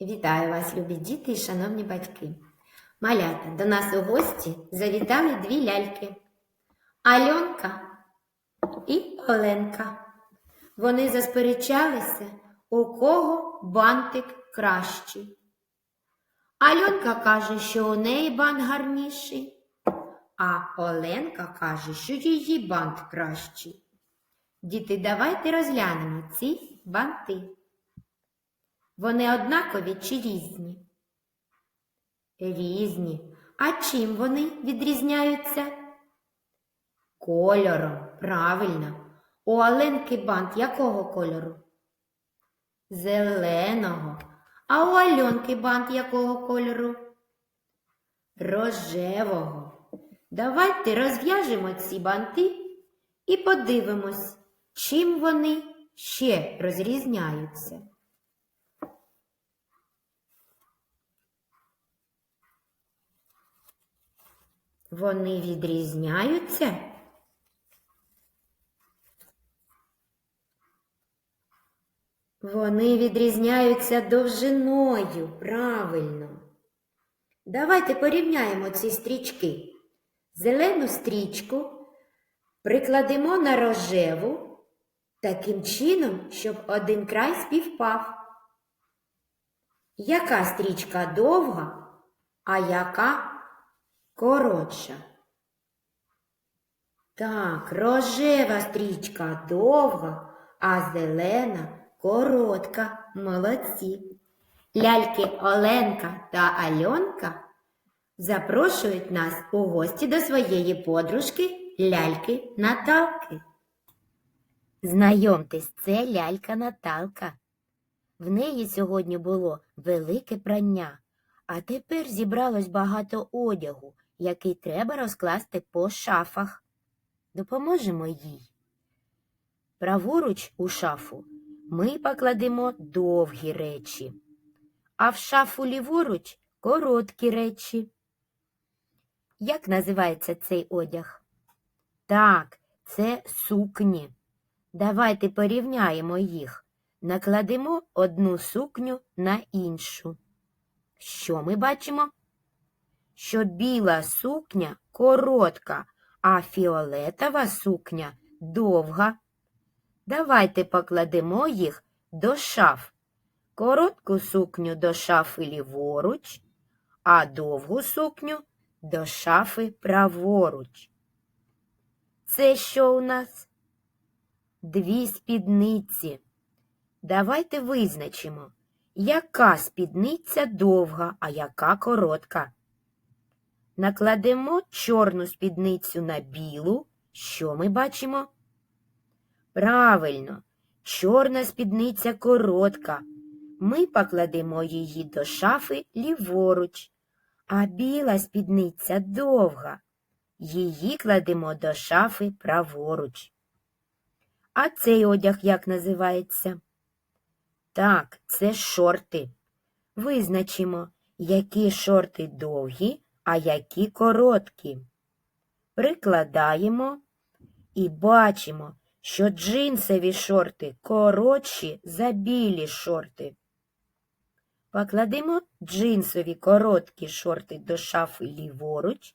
Вітаю вас, любі діти і шановні батьки. Малята, до нас у гості завітали дві ляльки Альонка і Оленка. Вони засперечалися, у кого бантик кращий. Альонка каже, що у неї бант гарніший, а Оленка каже, що її бант кращий. Діти, давайте розглянемо ці банти. Вони однакові чи різні? Різні. А чим вони відрізняються? Кольором, правильно. У Оленки бант якого кольору? Зеленого. А у Альонки бант якого кольору? Рожевого. Давайте розв'яжемо ці банти і подивимось, чим вони ще розрізняються. Вони відрізняються? Вони відрізняються довжиною, правильно. Давайте порівняємо ці стрічки. Зелену стрічку прикладемо на рожеву таким чином, щоб один край співпав. Яка стрічка довга, а яка коротша? Так, рожева стрічка довга, а зелена коротка. Молодці. Ляльки Оленка та Альонка запрошують нас у гості до своєї подружки ляльки Наталки. Знайомтесь, це лялька Наталка. В неї сьогодні було велике прання, а тепер зібралось багато одягу, який треба розкласти по шафах. Допоможемо їй. Праворуч у шафу ми покладемо довгі речі, а в шафу ліворуч короткі речі. Як називається цей одяг? Так, це сукні. Давайте порівняємо їх. Накладемо одну сукню на іншу. Що ми бачимо? Що біла сукня коротка, а фіолетова сукня довга. Давайте покладемо їх до шаф. Коротку сукню до шафи ліворуч, а довгу сукню до шафи праворуч. Це що у нас? Дві спідниці. Давайте визначимо, яка спідниця довга, а яка коротка. Накладемо чорну спідницю на білу. Що ми бачимо? Правильно, чорна спідниця коротка. Ми покладемо її до шафи ліворуч, а біла спідниця довга. Її кладемо до шафи праворуч. А цей одяг як називається? Так, це шорти. Визначимо, які шорти довгі, а які короткі. Прикладаємо і бачимо, що джинсові шорти коротші за білі шорти. Покладемо джинсові короткі шорти до шафи ліворуч,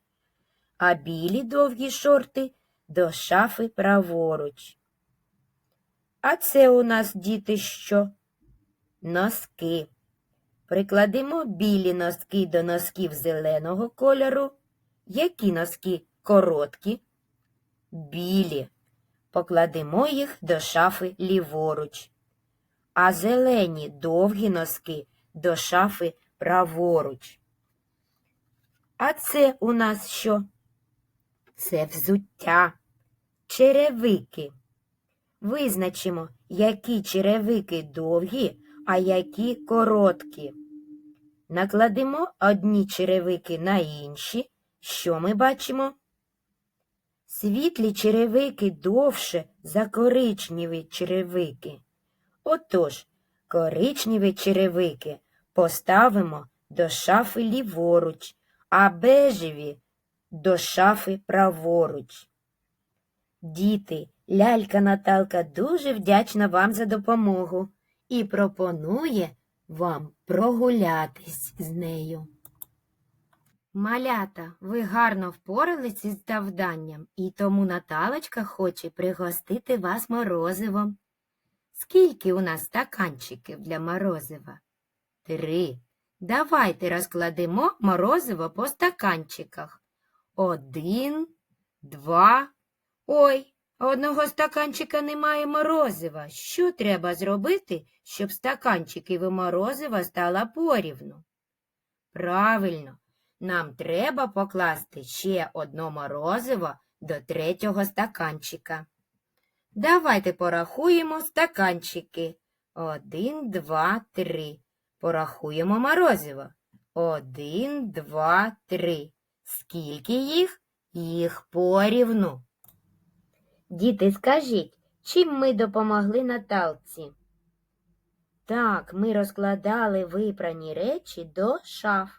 а білі довгі шорти до шафи праворуч. А це у нас, діти, що? Носки. Прикладемо білі носки до носків зеленого кольору. Які носки короткі? Білі. Покладемо їх до шафи ліворуч. А зелені довгі носки до шафи праворуч. А це у нас що? Це взуття, черевики. Визначимо, які черевики довгі, а які короткі. Накладемо одні черевики на інші. Що ми бачимо? Світлі черевики довше за коричневі черевики. Отож, коричневі черевики поставимо до шафи ліворуч, а бежеві до шафи праворуч. Діти, лялька Наталка дуже вдячна вам за допомогу і пропонує вам прогулятись з нею. Малята, ви гарно впорались із завданням, і тому Наталочка хоче пригостити вас морозивом. Скільки у нас стаканчиків для морозива? Три. Давайте розкладемо морозиво по стаканчиках. Один, два. Ой, одного стаканчика немає морозива. Що треба зробити, щоб стаканчиків і морозива стало порівну? Правильно, нам треба покласти ще одно морозиво до третього стаканчика. Давайте порахуємо стаканчики. Один, два, три. Порахуємо морозиво. Один, два, три. Скільки їх? Їх порівну. Діти, скажіть, чим ми допомогли Наталці? Так, ми розкладали випрані речі до шаф.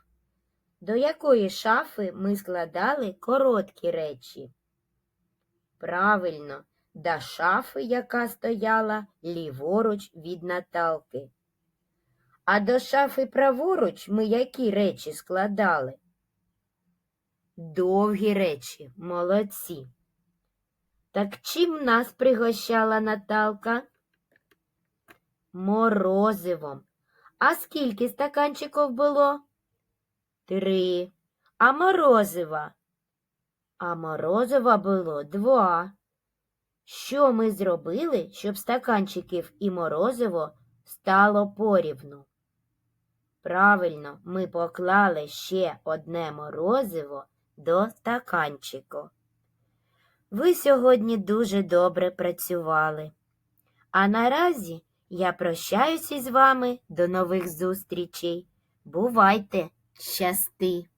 До якої шафи ми складали короткі речі? Правильно, до шафи, яка стояла ліворуч від Наталки. А до шафи праворуч ми які речі складали? Довгі речі, молодці. Так чим нас пригощала Наталка? Морозивом. А скільки стаканчиків було? Три. А морозива? А морозива було два. Що ми зробили, щоб стаканчиків і морозиво стало порівну? Правильно, ми поклали ще одне морозиво до стаканчику. Ви сьогодні дуже добре працювали. А наразі я прощаюся з вами до нових зустрічей. Бувайте, щасти!